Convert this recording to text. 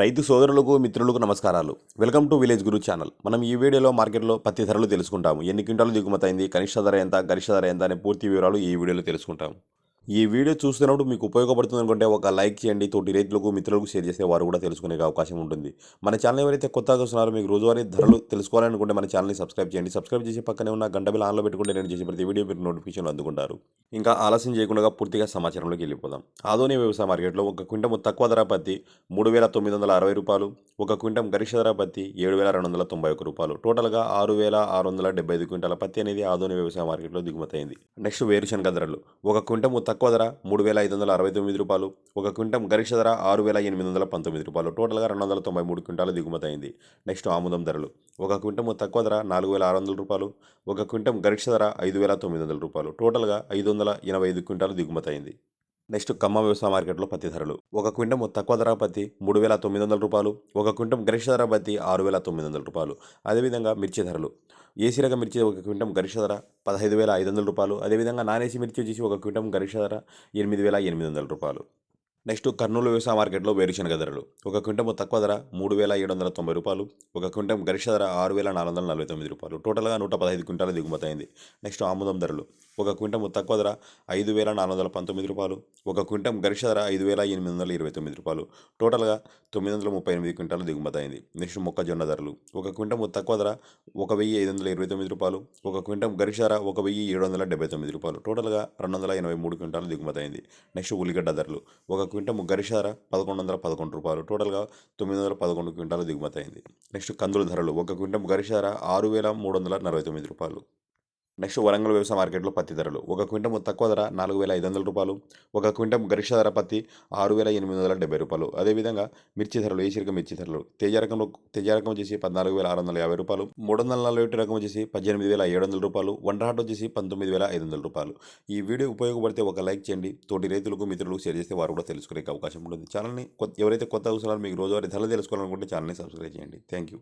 రైతు సోదరులకు మిత్రులకు నమస్కారాలు. Welcome to village guru channel. మనం ఈ వీడియోలో మార్కెట్లో పత్తి ధరలు తెలుసుకుంటాము. ఎన్ని క్వింటాలు దిగుమతైంది కనిష్ట ధర ఎంత గరిష్ట ధర ఎంత అనే పూర్తి వివరాలు ఈ వీడియోలో తెలుసుకుంటాము. ఈ వీడియో చూస్తున్నప్పుడు మీకు ఉపయోగపడుతుంది అనుకుంటే ఒక లైక్ చేయండి. తోటి రైతులకు మిత్రులకు షేర్ చేస్తే వారు కూడా తెలుసుకునే అవకాశం ఉంటుంది. మన ఛానల్ ఎవరైతే కొత్తగా చూస్తున్నారో మీకు రోజువారీ ధరలు తెలుసుకోవాలనుకుంటే మన ఛానల్ని సబ్స్క్రైబ్ చేయండి. సబ్స్క్రైబ్ చేసి పక్కనే ఉన్న గంట బిల్ ఆన్లో పెట్టుకుంటే నేను చేసే ప్రతి వీడియో మీరు నోటిఫికేషన్లు అందుకుంటారు. ఇంకా ఆలస్యం చేయకుండా పూర్తిగా సమాచారంలోకి వెళ్ళిపోదాం. ఆధోని వ్యవసాయ మార్కెట్లో ఒక క్వింటం తక్కువ ధర పత్తి మూడు వేల తొమ్మిది వందల అరవై రూపాయలు ఒక క్వింటం గరిష్ట ధర పత్తి ఏడు వేల రెండు వందల తొంభై ఒక రూపాయలు. టోటల్గా ఆరు వేల ఆరు వందల డెబ్బై ఐదు క్వింటాల పత్తి అనేది ఆధోని వ్యవసాయ మార్కెట్లో దిగుమతయింది నెక్స్ట్ వేరుశనగ ధరలు. ఒక క్వింటం తక్కువ ధర మూడు వేల ఐదు వందల అరవై తొమ్మిది రూపాయలు ఒక క్వింటం గరిష్ట ధర ఆరు వేల ఎనిమిది వందల పంతొమ్మిది రూపాయలు టోటల్గా రెండు వందల తొంభై మూడు క్వింటాలు దిగుమతైంది నెక్స్ట్ ఆముదం ధరలు. ఒక క్వింటం తక్కువ ధర నాలుగు వేల ఆరు వందల రూపాయలు ఒక క్వింటం గరిష్ట ధర ఐదు వేల తొమ్మిది వందల రూపాయలు. టోటల్గా ఐదు వందల ఎనభై ఐదు క్వింటాలు దిగుమతైంది నెక్స్ట్ ఖమ్మం వ్యవసాయ మార్కెట్లో పత్తి ధరలు. ఒక క్వింటం తక్కువ ధర పత్తి మూడు వేల తొమ్మిది వందల రూపాయలు ఒక క్వింటం గరిష్ట ధర పత్తి ఆరు వేల తొమ్మిది వందల రూపాయలు. అదేవిధంగా మిర్చి ధరలు. ఏసీ రకం మిర్చి ఒక క్వింటం గరిష్ట ధర పదహైదు వేల ఐదు వందల రూపాయలు. అదేవిధంగా నాన్ ఏసీ మిర్చి వచ్చేసి ఒక క్వింటం గరిష్ట ధర ఎనిమిది వేల ఎనిమిది వందల రూపాయలు. నెక్స్ట్ కర్నూలు వ్యవసాయ మార్కెట్లో వేరుశనగ ధరలు. ఒక క్వింటం తక్కువ ధర మూడు వేల ఏడు వందల తొంభై రూపాయలు. ఒక క్వింటం గరిష్ట ధర ఆరు వేల నాలుగు వందల నలభై తొమ్మిది రూపాయలు. టోటల్గా నూట పదహైదు క్వింటాల దిగుమతి అయింది. నెక్స్ట్ ఆముదం ధరలు. ఒక క్వింటం తక్కువ ధర ఐదు వేల నాలుగు వందల పంతొమ్మిది రూపాయలు ఒక క్వింటం గరిష్ట ధర ఐదు వేల ఎనిమిది వందల ఇరవై తొమ్మిది రూపాయలు. టోటల్గా తొమ్మిది వందల ముప్పై ఎనిమిది క్వింటాలు దిగుమతి అయింది నెక్స్ట్ మొక్కజొన్న ధరలు ఒక క్వింటం తక్కువ ధర ఒక వెయ్యి ఐదు వందల ఇరవై తొమ్మిది రూపాయలు ఒక క్వింటం గరిష్ట ధర ఒక వెయ్యి ఏడు వందల డెబ్బై తొమ్మిది రూపాయలు. టోటల్గా రెండు వందల ఎనభై మూడు క్వింటాలు దిగుమతి అయింది నెక్స్ట్ ఉల్లిగడ్డ ధరలు ఒక క్వింటం గరిష్ట ధర పదకొండు వందల పదకొండు రూపాయలు. టోటల్గా తొమ్మిది వందల పదకొండు క్వింటాలు దిగుమతి అయింది నెక్స్ట్ కందుల ధరలు ఒక క్వింటం గరిష్ట ధర ఆరు వేల మూడు వందల నలభై తొమ్మిది రూపాయలు. నెక్స్ట్ వరంగల్ వ్యవసాయ మార్కెట్లో పత్తి ధరలు. ఒక క్వింటం తక్కువ ధర నాలుగు వేల ఐదు వందల రూపాయలు. ఒక క్వింటం గరిష్ట ధర పత్తి ఆరు వేల ఎనిమిది వందల డెబ్బై రూపాయలు. అదేవిధంగా మిర్చి ధరలు ఏసీ రకం మిర్చి ధరలు. తేజ రకంలో తేజ రకం వచ్చేసి పద్నాలుగు వేల ఆరు వందల యాభై రూపాయలు. మూడు వందల నలభై ఒకటి రకం వచ్చేసి పద్దెనిమిది వేల ఏడు వందల రూపాయలు. వంట హాట్ వచ్చేసి పంతొమ్మిది వేల ఐదు వందల రూపాయలు. ఈ వీడియో ఉపయోగపడితే ఒక లైక్ చేయండి. తోటి రైతులకు మిత్రులకు షేర్ చేస్తే వారు కూడా తెలుసుకునే అవకాశం ఉంటుంది. ఛానల్ని కొత్త ఎవరైతే కొత్త అవసరాలు మీకు రోజువారీ ధరలు తెలుసుకోవాలనుకుంటే ఛానల్ని సబ్స్క్రైబ్ చేయండి. Thank you